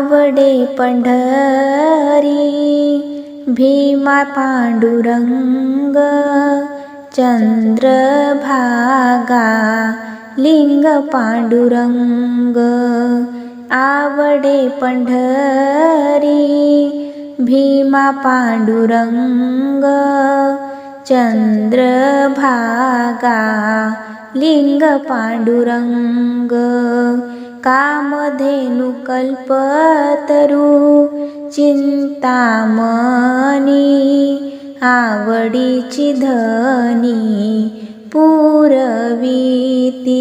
आवडे पंढरी भीमा पांडुरंग चंद्रभागा लिंग पांडुरंग. आवडे पंढरी भीमा पांडुरंग चंद्रभागा लिंग पांडुरंग. कामधेनु कल्पतरू चिंतामणी आवडीची धनी पुरविती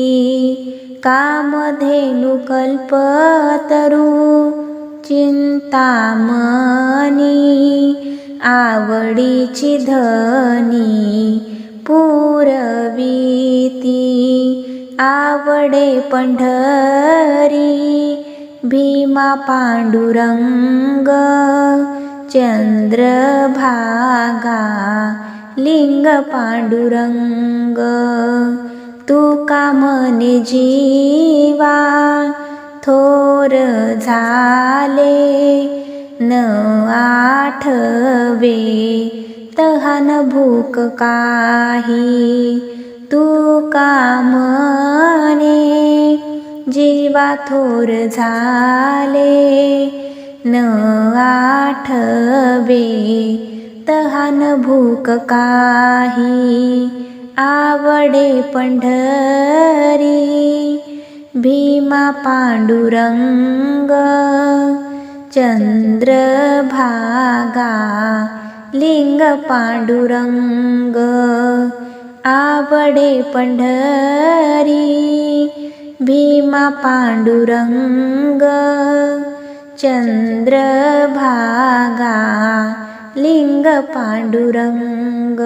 कामधेनु कल्पतरू चिंतामणी आवडीची धनी पुरविती. आवडे पंढरी भीमा पांडुरंग चंद्रभागा लिंग पांडुरंग. तू कामने जीवा थोर झाले न आठवे तहान भूक काही. तू कामने जीवा थोर झाले. न आठवे तहान भूक काही आवडे पंढरी. भीमा पांडुरंग चंद्रभागा लिंग पांडुरंग. आवडे पंढरी भीमा पांडुरंग चंद्रभागा लिंग पांडुरंग.